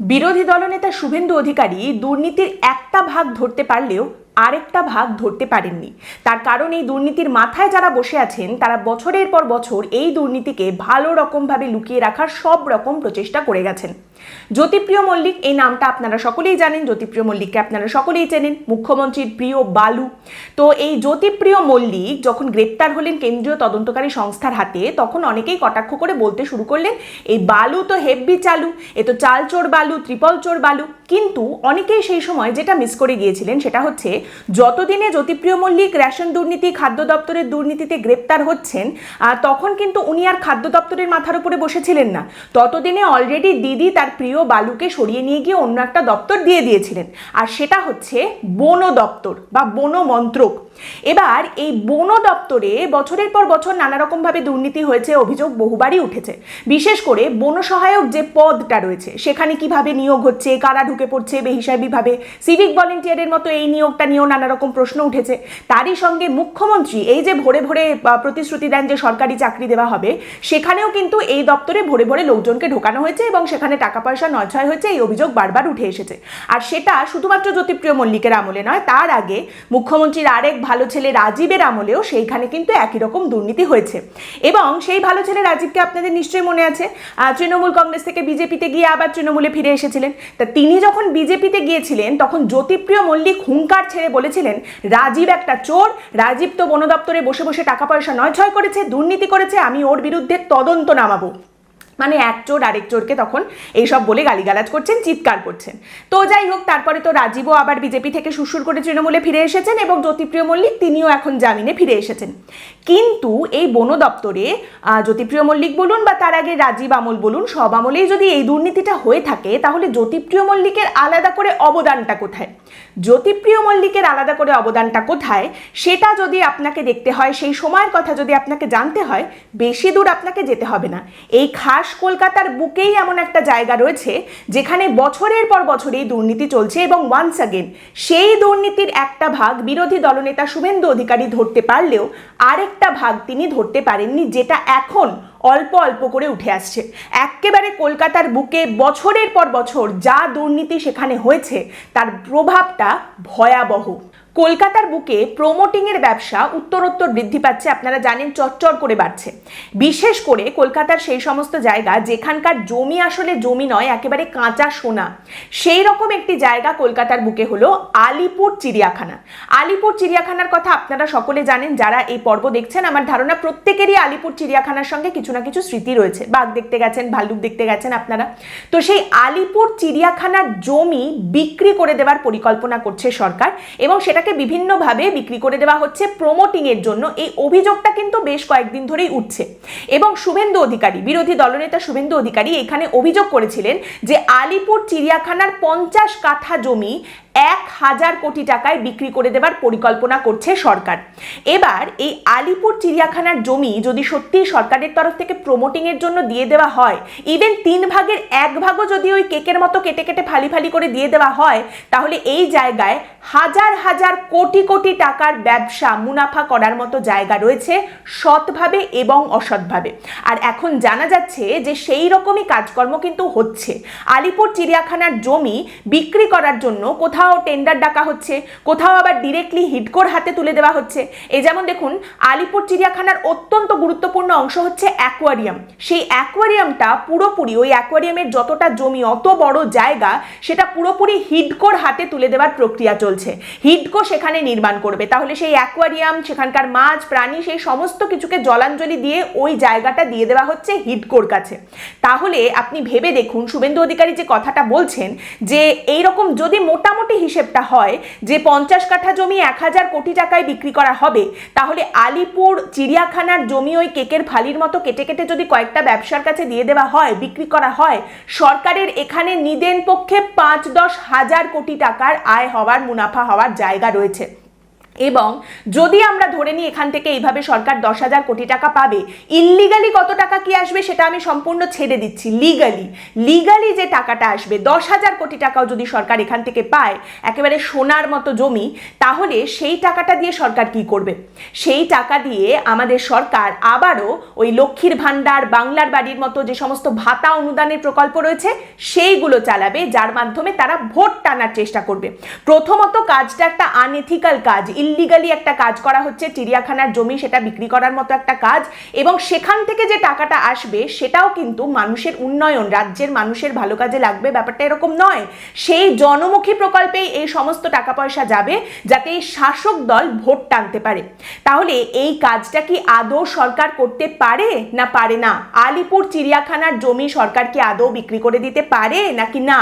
বিরোধী দলনেতা শুভেন্দু অধিকারী দুর্নীতির একটা ভাগ ধরতে পারলেও আরেকটা ভাগ ধরতে পারেননি। তার কারণ এই দুর্নীতির মাথায় যারা বসে আছেন, তারা বছরের পর বছর এই দুর্নীতিকে ভালো রকমভাবে লুকিয়ে রাখার সব রকম প্রচেষ্টা করে গেছেন। জ্যোতিপ্রিয় মল্লিক, এই নামটা আপনারা সকলেই জানেন। জ্যোতিপ্রিয় মল্লিককে আপনারা সকলেই চেনেন, মুখ্যমন্ত্রীর প্রিয় বালু। তো এই জ্যোতিপ্রিয় মল্লিক যখন গ্রেপ্তার হলেন কেন্দ্রীয় তদন্তকারী সংস্থার হাতে, তখন অনেকেই কটাক্ষ করে বলতে শুরু করলেন, এই বালু তো হেব্বি চালু, এ তো চাল চোর বালু ত্রিপল চোর বালু। কিন্তু অনেকেই সেই সময় যেটা মিস করে গিয়েছিলেন সেটা হচ্ছে, যতদিনে জ্যোতিপ্রিয় মল্লিক রেশন দুর্নীতি, খাদ্য দপ্তরের দুর্নীতিতে গ্রেপ্তার হচ্ছেন তখন কিন্তু উনি আর খাদ্য দপ্তরের মাথার উপরে বসেছিলেন না। ততদিনে অলরেডি দিদি তার প্রিয় বালুকে সরিয়ে নিয়ে গিয়ে অন্য একটা দপ্তর দিয়ে দিয়েছিলেন। আর সেটা হচ্ছে বন দপ্তর বা বন মন্ত্রক। এবার এই বন দপ্তরে বছরের পর বছর নানা রকমভাবে দুর্নীতি হয়েছে, অভিযোগ বহুবারই উঠেছে। বিশেষ করে বন সহায়ক যে পদটা রয়েছে, সেখানে কীভাবে নিয়োগ হচ্ছে, কারা ঢুকে পড়ছে, বেহিসাবিভাবে সিভিক ভলেন্টিয়ারের মতো এই নিয়োগটা নিয়েও নানা রকম প্রশ্ন উঠেছে। তারই সঙ্গে মুখ্যমন্ত্রী এই যে ভোরে ভোরে প্রতিশ্রুতি দেন যে সরকারি চাকরি দেওয়া হবে, সেখানেও কিন্তু এই দপ্তরে ভোরে ভোরে লোকজনকে ঢোকানো হয়েছে এবং সেখানে টাকা পয়সা নয়ছয় হয়েছে এই অভিযোগ বারবার উঠে এসেছে। আর সেটা শুধুমাত্র জ্যোতিপ্রিয় মল্লিকের আমলে নয়, তার আগে মুখ্যমন্ত্রীর আরেক ভালো ছেলে রাজীবের আমলেও সেইখানে কিন্তু একই রকম দুর্নীতি হয়েছে। এবং সেই ভালো ছেলে রাজীবকে আপনাদের নিশ্চয়ই মনে আছে তৃণমূল কংগ্রেস থেকে বিজেপিতে গিয়ে আবার তৃণমূলে ফিরে এসেছিলেন। তা তিনি যখন বিজেপিতে গিয়েছিলেন, তখন জ্যোতিপ্রিয় মল্লিক হুঙ্কার ছেড়ে বলেছিলেন, রাজীব একটা চোর, রাজীব তো বন দপ্তরে বসে বসে টাকা পয়সা নয় ছয় করেছে, দুর্নীতি করেছে, আমি ওর বিরুদ্ধে তদন্ত নামাবো। মানে এক চোর আরেক চোরকে তখন এইসব বলে গালিগালাজ করছেন, চিৎকার করছেন। তো যাই হোক, তারপরে তো রাজীবও আবার বিজেপি থেকে সুসুর করে তৃণমূলে ফিরে এসেছেন এবং জ্যোতিপ্রিয় মল্লিক তিনিও এখন জামিনে ফিরে এসেছেন। কিন্তু এই বন দপ্তরে জ্যোতিপ্রিয় মল্লিক বলুন বা তার আগে রাজীব আমল বলুন, সব আমলেই যদি এই দুর্নীতিটা হয়ে থাকে, তাহলে জ্যোতিপ্রিয় মল্লিকের আলাদা করে অবদানটা কোথায়? জ্যোতিপ্রিয় মল্লিকের আলাদা করে অবদানটা কোথায়? সেটা যদি আপনাকে দেখতে হয়, সেই সময়ের কথা যদি আপনাকে জানতে হয়, বেশি দূর আপনাকে যেতে হবে না। এই খাস কলকাতার বুকেই এমন একটা জায়গা রয়েছে, যেখানে বছরের পর বছর এই দুর্নীতি চলছে এবং ওয়ান্স অ্যাগেন সেই দুর্নীতির একটা ভাগ বিরোধী দলনেতা শুভেন্দু অধিকারী ধরতে পারলেও আরেকটা ভাগ তিনি ধরতে পারেননি, যেটা এখন অল্প অল্প করে উঠে আসছে। একেবারে কলকাতার বুকে বছরের পর বছর যা দুর্নীতি সেখানে হয়েছে, তার প্রভাবটা ভয়াবহ। কলকাতার বুকে প্রমোটিংয়ের ব্যবসা উত্তরোত্তর বৃদ্ধি পাচ্ছে, আপনারা জানেন চচ্চর করে বাড়ছে। বিশেষ করে কলকাতার সেই সমস্ত জায়গা যেখানকার জমি আসলে জমি নয়, একেবারে কাঁচা সোনা। সেই রকম একটি জায়গা কলকাতার বুকে হলো আলিপুর চিড়িয়াখানা। আলিপুর চিড়িয়াখানার কথা আপনারা সকলে জানেন, যারা এই পর্ব দেখছেন, আমার ধারণা প্রত্যেকেরই আলিপুর চিড়িয়াখানার সঙ্গে কিছু না কিছু স্মৃতি রয়েছে। বাঘ দেখতে গেছেন, ভাল্লুক দেখতে গেছেন আপনারা। তো সেই আলিপুর চিড়িয়াখানার জমি বিক্রি করে দেওয়ার পরিকল্পনা করছে সরকার এবং সেটাকে বিভিন্নভাবে বিক্রি করে দেওয়া হচ্ছে প্রমোটিংয়ের জন্য। এই অভিযোগটা কিন্তু বেশ কয়েকদিন ধরেই উঠছে। এবং শুভেন্দু অধিকারী, বিরোধী দলনেতা শুভেন্দু অধিকারী এখানে অভিযোগ করেছিলেন যে আলিপুর চিড়িয়াখানার পঞ্চাশ কাঠা জমি এক হাজার কোটি টাকায় বিক্রি করে দেবার পরিকল্পনা করছে সরকার। এবার এই আলিপুর চিড়িয়াখানার জমি যদি সত্যি সরকারের তরফ থেকে প্রমোটিং এর জন্য দিয়ে দেওয়া হয় ইভেন তিন ভাগের এক ভাগও যদি ওই কেকের মতো কেটে কেটে ফালি ফালি করে দিয়ে দেওয়া হয়, তাহলে এই জায়গায় হাজার হাজার কোটি কোটি টাকার ব্যবসা মুনাফা করার মতো জায়গা রয়েছে সৎভাবে এবং অসৎভাবে। আর এখন জানা যাচ্ছে যে সেই রকমই কাজকর্ম কিন্তু হচ্ছে। আলিপুর চিড়িয়াখানার জমি বিক্রি করার জন্য কোথাও টেন্ডার ডাকা হচ্ছে, কোথাও আবার ডিরেক্টলি হিডকোর হাতে তুলে দেওয়া হচ্ছে। এই যেমন দেখুন, আলিপুর চিড়িয়াখানার অত্যন্ত গুরুত্বপূর্ণ অংশ হচ্ছে অ্যাকোয়ারিয়াম সেই অ্যাকোয়ারিয়ামটা পুরোপুরি, ওই অ্যাকোয়ারিয়ামের যতটা জমি, অত বড় জায়গা, সেটা পুরোপুরি হিডকোর হাতে তুলে দেওয়ার প্রক্রিয়া চলছে। হিডকো সেখানে নির্মাণ করবে। তাহলে সেই অ্যাকোয়ারিয়াম সেখানকার মাছ, প্রাণী, সেই সমস্ত কিছুকে জলাঞ্জলি দিয়ে ওই জায়গাটা দিয়ে দেওয়া হচ্ছে হিডকোর কাছে। তাহলে আপনি ভেবে দেখুন, শুভেন্দু অধিকারী যে কথাটা বলছেন, যে এইরকম যদি মোটামুটি হিসেবটা হয় যে পঞ্চাশ কাঠা জমি এক হাজার কোটি টাকায় বিক্রি করা হবে। তাহলে আলিপুর, চিড়িয়াখানার জমি ওই কেকের ফালির মতো কেটে কেটে যদি কয়েকটা ব্যবসার কাছে দিয়ে দেওয়া হয়, বিক্রি করা হয়, সরকারের এখানে নিদেন পক্ষে পাঁচ দশ হাজার কোটি টাকার আয় হওয়ার, মুনাফা হওয়ার জায়গা রয়েছে। এবং যদি আমরা ধরে নিই এখান থেকে এইভাবে সরকার দশ হাজার কোটি টাকা পাবে ইল্লিগালি কত টাকা কি আসবে সেটা আমি সম্পূর্ণ ছেড়ে দিচ্ছি লিগালি লিগালি যে টাকাটা আসবে, দশ হাজার কোটি টাকাও যদি সরকার এখান থেকে পায়, একেবারে সোনার মতো জমি, তাহলে সেই টাকাটা দিয়ে সরকার কি করবে? সেই টাকা দিয়ে আমাদের সরকার আবারও ওই লক্ষ্মীর ভাণ্ডার, বাংলার বাড়ির মতো যে সমস্ত ভাতা অনুদানের প্রকল্প রয়েছে, সেইগুলো চালাবে, যার মাধ্যমে তারা ভোট টানার চেষ্টা করবে। প্রথমত কাজটা একটা আনএথিক্যাল কাজ ইল্লিগালি একটা কাজ করা হচ্ছে, চিড়িয়াখানার জমি সেটা বিক্রি করার মতো একটা কাজ, এবং সেখান থেকে যে টাকাটা আসবে সেটাও কিন্তু মানুষের উন্নয়ন, রাজ্যের মানুষের ভালো কাজে লাগবে ব্যাপারটা এরকম নয়। সেই জনমুখী প্রকল্পেই এই সমস্ত টাকা পয়সা যাবে যাতে এই শাসক দল ভোট টানতে পারে। তাহলে এই কাজটা কি আদৌ সরকার করতে পারে না পারে না? আলিপুর চিড়িয়াখানার জমি সরকার কি আদৌ বিক্রি করে দিতে পারে নাকি না?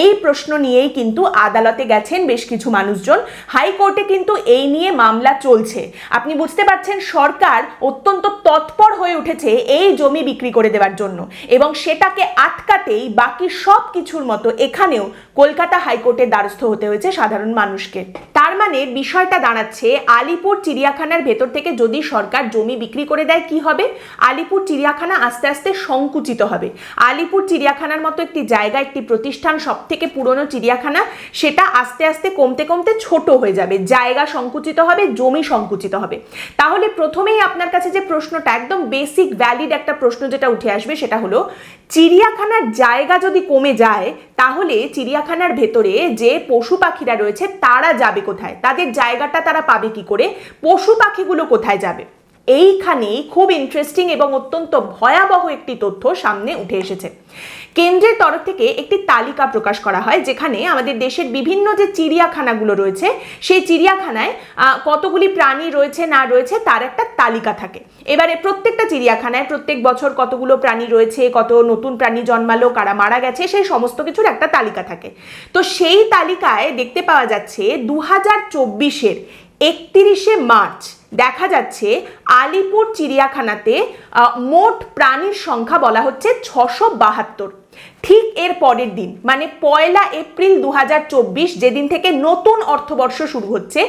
এই প্রশ্ন নিয়েই কিন্তু আদালতে গেছেন বেশ কিছু মানুষজন। হাইকোর্টে কিন্তু এই নিয়ে মামলা চলছে। আপনি বুঝতে পারছেন, সরকার অত্যন্ত তৎপর হয়ে উঠেছে এই জমি বিক্রি করে দেওয়ার জন্য এবং সেটাকে আটকাতেই বাকি সব কিছুর মতো এখানেও কলকাতা হাইকোর্টের দ্বারস্থ হতে হয়েছে সাধারণ মানুষকে। তার মানে বিষয়টা দাঁড়াচ্ছে, আলিপুর চিড়িয়াখানার ভেতর থেকে যদি সরকার জমি বিক্রি করে দেয়, কি হবে? আলিপুর চিড়িয়াখানা আস্তে আস্তে সংকুচিত হবে। আলিপুর চিড়িয়াখানার মতো একটি জায়গা, একটি প্রতিষ্ঠান সব থেকে পুরনো চিড়িয়াখানা, সেটা আস্তে আস্তে কমতে কমতে ছোট হয়ে যাবে। জায়গা সংকুচিত হবে, জমি সংকুচিত হবে। তাহলে প্রথমেই আপনার কাছে যে প্রশ্নটা, একদম বেসিক ভ্যালিড একটা প্রশ্ন যেটা উঠে আসবে, সেটা হলো, চিড়িয়াখানার জায়গা যদি কমে যায়, তাহলে চিড়িয়াখানার ভেতরে যে পশু পাখিরা রয়েছে, তারা যাবে কোথায়? তাদের জায়গাটা তারা পাবে কি করে? পশু পাখিগুলো কোথায় যাবে? এইখানেই খুব ইন্টারেস্টিং এবং অত্যন্ত ভয়াবহ একটি তথ্য সামনে উঠে এসেছে। কেন্দ্রের তরফ থেকে একটি তালিকা প্রকাশ করা হয়, যেখানে আমাদের দেশের বিভিন্ন যে চিড়িয়াখানাগুলো রয়েছে, সেই চিড়িয়াখানায় কতগুলি প্রাণী রয়েছে, না রয়েছে, তার একটা তালিকা থাকে। এবারে প্রত্যেকটা চিড়িয়াখানায় প্রত্যেক বছর কতগুলো প্রাণী রয়েছে, কত নতুন প্রাণী জন্মালো, কারা মারা গেছে, সেই সমস্ত কিছুর একটা তালিকা থাকে। তো সেই তালিকায় দেখতে পাওয়া যাচ্ছে দু হাজার চব্বিশের একত্রিশে মার্চ দেখা যাচ্ছে আলিপুর চিড়িয়াখানাতে মোট প্রাণীর সংখ্যা বলা হচ্ছে ছশো বাহাত্তর। ঠিক এর পরের দিন মানে পয়লা এপ্রিল দুহাজার চব্বিশ যেদিন থেকে নতুন অর্থবর্ষ শুরু হচ্ছে,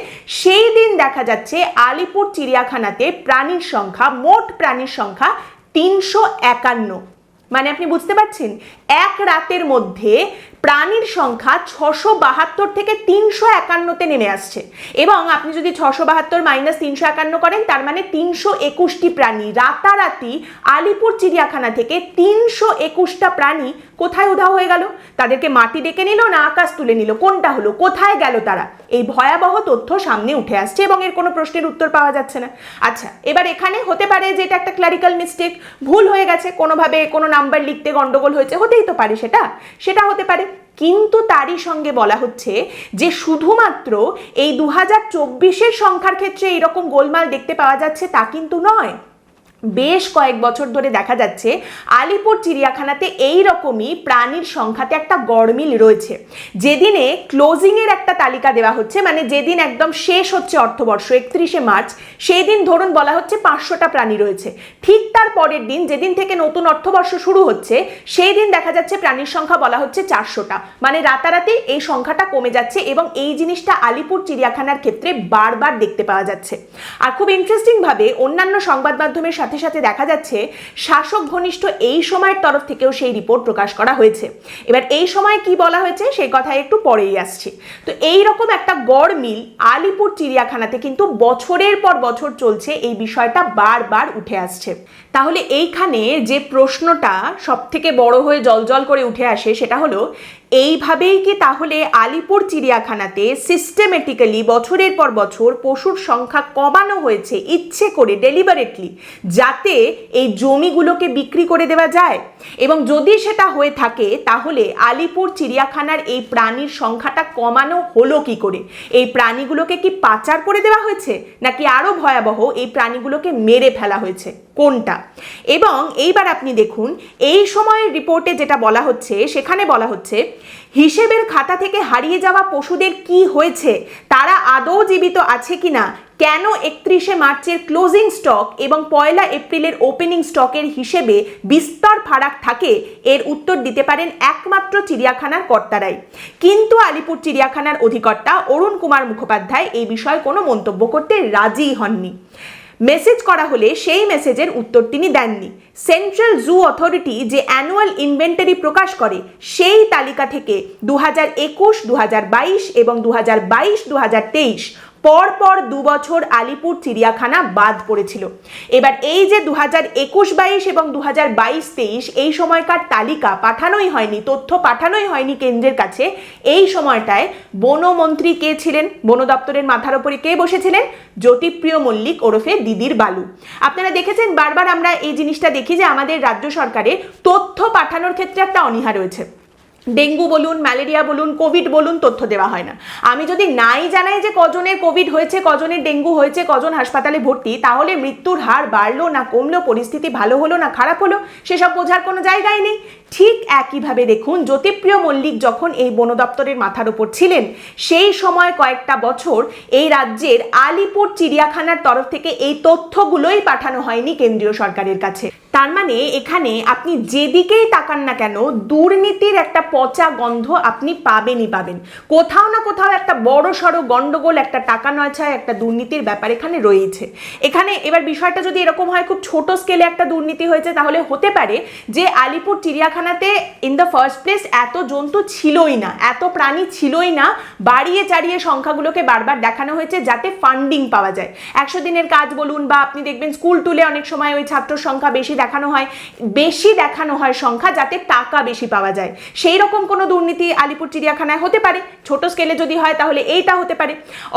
সেই দিন দেখা যাচ্ছে আলিপুর চিড়িয়াখানাতে প্রাণীর সংখ্যা, মোট প্রাণীর সংখ্যা তিনশো একান্ন। মানে আপনি বুঝতে পারছেন? এক রাতের মধ্যে প্রাণীর সংখ্যা ছশো বাহাত্তর থেকে তিনশো একান্নতে নেমে আসছে। এবং আপনি যদি ছশো বাহাত্তর মাইনাস তিনশো একান্ন করেন, তার মানে তিনশো একুশটি প্রাণী। রাতারাতি আলিপুর চিড়িয়াখানা থেকে তিনশো একুশটা প্রাণী কোথায় উধাও হয়ে গেল? তাদেরকে মাটি ডেকে নিল, না আকাশ তুলে নিল। কোনটা হলো? কোথায় গেল তারা? এই ভয়াবহ তথ্য সামনে উঠে আসছে এবং এর কোনো প্রশ্নের উত্তর পাওয়া যাচ্ছে না। আচ্ছা এবার এখানে হতে পারে যে এটা একটা ক্লারিক্যাল মিস্টেক ভুল হয়ে গেছে। কোনোভাবে কোনো নাম্বার লিখতে গন্ডগোল হয়েছে, হতেই তো পারে সেটা। সেটা হতে পারে কিন্তু তারই সঙ্গে বলা হচ্ছে যে শুধুমাত্র এই দু হাজার সংখ্যার ক্ষেত্রে এইরকম গোলমাল দেখতে পাওয়া যাচ্ছে তা কিন্তু নয়। বেশ কয়েক বছর ধরে দেখা যাচ্ছে আলিপুর চিড়িয়াখানাতে এই রকমই প্রাণীর সংখ্যাতে একটা গড়মিল রয়েছে। যেদিনে ক্লোজিংয়ের একটা তালিকা দেওয়া হচ্ছে মানে যেদিন একদম শেষ হচ্ছে অর্থবর্ষ, একত্রিশে মার্চ সেই দিন ধরুন বলা হচ্ছে পাঁচশোটা প্রাণী রয়েছে। ঠিক তার পরের দিন, যেদিন থেকে নতুন অর্থবর্ষ শুরু হচ্ছে, সেই দিন দেখা যাচ্ছে প্রাণীর সংখ্যা বলা হচ্ছে চারশোটা। মানে রাতারাতি এই সংখ্যাটা কমে যাচ্ছে এবং এই জিনিসটা আলিপুর চিড়িয়াখানার ক্ষেত্রে বারবার দেখতে পাওয়া যাচ্ছে। আর খুব ইন্টারেস্টিং ভাবে অন্যান্য সংবাদ মাধ্যমের সাথে সাথে সাথে দেখা যাচ্ছে শাসক ঘনিষ্ঠ এই সময়ের তরফ থেকেও সেই রিপোর্ট প্রকাশ করা হয়েছে। এবার এই সময় কি বলা হয়েছে সেই কথায় একটু পরেই আসছি। তো এই রকম একটা গড় মিল আলিপুর চিড়িয়াখানাতে কিন্তু বছরের পর বছর চলছে, এই বিষয়টা বারবার উঠে আসছে। তাহলে এইখানে যে প্রশ্নটা সব থেকে বড় হয়ে জলজল করে উঠে আসে সেটা হলো এইভাবেই কি তাহলে আলিপুর চিড়িয়াখানাতে সিস্টেমেটিক্যালি বছরের পর বছর পশুর সংখ্যা কমানো হয়েছে ইচ্ছে করে ডেলিভারেটলি যাতে এই জমিগুলোকে বিক্রি করে দেওয়া যায়? এবং যদি সেটা হয়ে থাকে, তাহলে আলিপুর চিড়িয়াখানার এই প্রাণীর সংখ্যাটা কমানো হলো কি করে? এই প্রাণীগুলোকে কি পাচার করে দেওয়া হয়েছে? নাকি আরও ভয়াবহ এই প্রাণীগুলোকে মেরে ফেলা হয়েছে? কোনটা? এবং এইবার আপনি দেখুন, এই সময়ের রিপোর্টে যেটা বলা হচ্ছে, সেখানে বলা হচ্ছে, হিসেবের খাতা থেকে হারিয়ে যাওয়া পশুদের কি হয়েছে? তারা আদৌ জীবিত আছে কিনা? কেন একত্রিশে মার্চের ক্লোজিং স্টক এবং পয়লা এপ্রিলের ওপেনিং স্টকের হিসেবে বিস্তর ফারাক থাকে? এর উত্তর দিতে পারেন একমাত্র চিড়িয়াখানার কর্তারাই। কিন্তু আলিপুর চিড়িয়াখানার অধিকর্তা অরুণ কুমার মুখোপাধ্যায় এই বিষয়ে কোনো মন্তব্য করতে রাজি হননি। মেসেজ করা হলে সেই মেসেজের উত্তর তিনি দেননি। সেন্ট্রাল জু অথরিটি যে অ্যানুয়াল ইনভেন্টারি প্রকাশ করে, সেই তালিকা থেকে দু হাজার একুশ দু হাজার বাইশ এবং দু হাজার বাইশ দু হাজার তেইশ পর পর দু বছর আলিপুর চিড়িয়াখানা বাদ পড়েছিল। এবার এই যে দু হাজার একুশ বাইশ এবং দু হাজার বাইশ তেইশ, এই সময়কার তালিকা পাঠানোই হয়নি, তথ্য পাঠানোই হয়নি কেন্দ্রের কাছে। এই সময়টায় বনমন্ত্রী কে ছিলেন? বন দপ্তরের মাথার উপরে কে বসেছিলেন? জ্যোতিপ্রিয় মল্লিক ওরফে দিদির বালু। আপনারা দেখেছেন, বারবার আমরা এই জিনিসটা দেখি যে আমাদের রাজ্য সরকারের তথ্য পাঠানোর ক্ষেত্রে একটা অনীহা রয়েছে। ডেঙ্গু বলুন, ম্যালেরিয়া বলুন, কোভিড বলুন, তথ্য দেওয়া হয় না। আমি যদি নাই জানাই যে কজনের কোভিড হয়েছে, কজনের ডেঙ্গু হয়েছে, কজন হাসপাতালে ভর্তি, তাহলে মৃত্যুর হার বাড়লো না, কমলো, পরিস্থিতি ভালো হলো না, খারাপ হলো, সেসব বোঝার কোনো জায়গায় নেই। ঠিক একইভাবে দেখুন, জ্যোতিপ্রিয় মল্লিক যখন এই বন দপ্তরের মাথার উপর ছিলেন, সেই সময় কয়েকটা বছর এই রাজ্যের আলিপুর চিড়িয়াখানার তরফ থেকে এই তথ্যগুলোই পাঠানো হয়নি কেন্দ্রীয় সরকারের কাছে। তার মানে এখানে আপনি যেদিকেই তাকান না কেন, দুর্নীতির একটা পচা গন্ধ আপনি পাবেনই পাবেন। কোথাও না কোথাও একটা বড় সড়ো গন্ডগোল, একটা টাকা নয়ছায় একটা দুর্নীতির ব্যাপার এখানে রয়েছে। এখানে এবার বিষয়টা যদি এরকম হয়, খুব ছোট স্কেলে একটা দুর্নীতি হয়েছে, তাহলে হতে পারে যে আলিপুর চিড়িয়াখানাতে ইন দ্য ফার্স্ট প্লেস এত জন্তু ছিলই না, এত প্রাণী ছিলই না, বাড়িয়ে চাড়িয়ে সংখ্যাগুলোকে বারবার দেখানো হয়েছে যাতে ফান্ডিং পাওয়া যায়। একশো দিনের কাজ বলুন বা আপনি দেখবেন স্কুল টুলে অনেক সময় ওই ছাত্র সংখ্যা বেশি দেখানো হয়, বেশি দেখানো হয় সংখ্যা যাতে টাকা বেশি পাওয়া যায়। সেই রকম কোনো দুর্নীতি আলিপুর চিড়িয়াখানায় হতে পারে। ছোট স্কেলে যদি হয় তাহলে এইটা হতে পারে।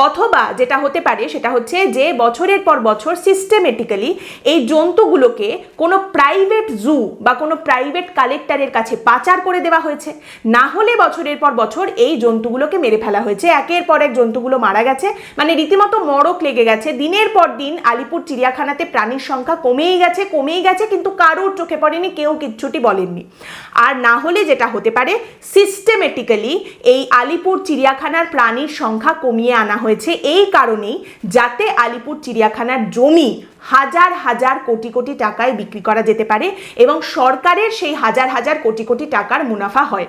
অথবা যেটা হতে পারে সেটা হচ্ছে যে বছরের পর বছর সিস্টেমেটিক্যালি এই জন্তুগুলোকে কোনো প্রাইভেট জু বা কোনো প্রাইভেট কালেক্টরের কাছে পাচার করে দেওয়া হয়েছে। না হলে বছরের পর বছর এই জন্তুগুলোকে মেরে ফেলা হয়েছে। একের পর এক জন্তুগুলো মারা গেছে। মানে রীতিমতো মড়ক লেগে গেছে। দিনের পর দিন আলিপুর চিড়িয়াখানাতে প্রাণীর সংখ্যা কমেই গেছে কমেই গেছে কিন্তু কারোর চোখে পড়েনি, কেউ কিচ্ছুটি বলেননি। আর না হলে যেটা হতে পারে সিস্টেমেটিক্যালি এই আলিপুর চিড়িয়াখানার প্রাণীর সংখ্যা কমিয়ে আনা হয়েছে। এই কারণেই যাতে আলিপুর চিড়িয়াখানার জমি হাজার হাজার কোটি কোটি টাকায় বিক্রি করা যেতে পারে এবং সরকারের সেই হাজার হাজার কোটি কোটি টাকার মুনাফা হয়।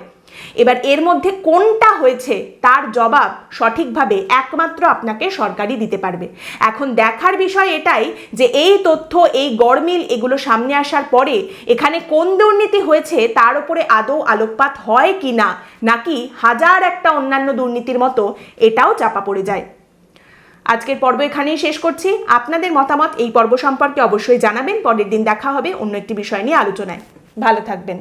এবার এর মধ্যে কোনটা হয়েছে তার জবাব সঠিকভাবে একমাত্র আপনাকে সরকারই দিতে পারবে। এখন দেখার বিষয় এটাই যে এই তথ্য, এই গরমিল এগুলো সামনে আসার পরে এখানে কোন দুর্নীতি হয়েছে তার উপরে আদৌ আলোকপাত হয় কি না নাকি হাজার একটা অন্যান্য দুর্নীতির মতো এটাও চাপা পড়ে যায়। আজকের পর্ব এখানেই শেষ করছি। আপনাদের মতামত এই পর্ব সম্পর্কে অবশ্যই জানাবেন। পরের দিন দেখা হবে অন্য একটি বিষয় নিয়ে আলোচনায়। ভালো থাকবেন।